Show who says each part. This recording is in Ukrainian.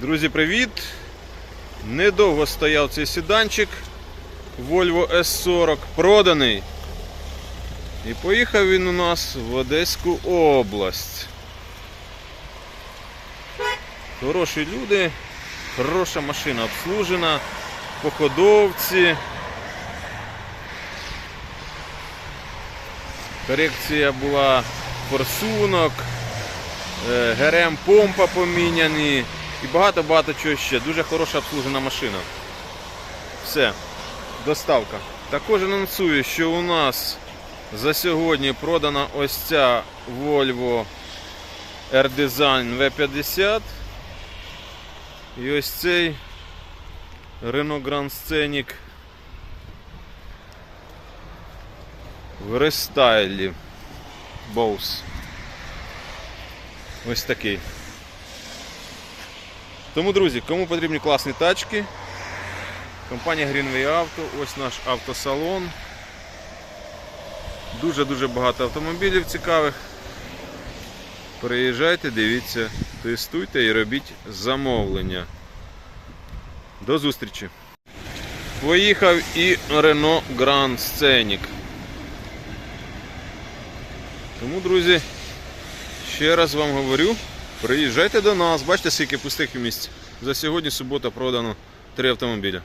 Speaker 1: Друзі, привіт! Недовго стояв цей сіданчик Volvo S40, проданий. І поїхав він у нас в Одеську область. Хороші люди, хороша машина обслужена, походовці. Корекція була форсунок, е, ГРМ помпа поміняні і багато-багато чого ще. Дуже хороша обслужена машина. Все, доставка. Також анонсую, що у нас за сьогодні продана ось ця Volvo R-Design V50. І ось цей Renault Grand Scenic в рестайлі Bose. Ось такий. Тому, друзі, кому потрібні класні тачки, компанія Greenway Auto, ось наш автосалон. Дуже-дуже багато автомобілів цікавих. Приїжджайте, дивіться, тестуйте і робіть замовлення. До зустрічі. Поїхав і Renault Grand Scenic. Тому, друзі, ще раз вам говорю, приїжджайте до нас, бачите, скільки пустих місць. За сьогодні субота продано три автомобіля.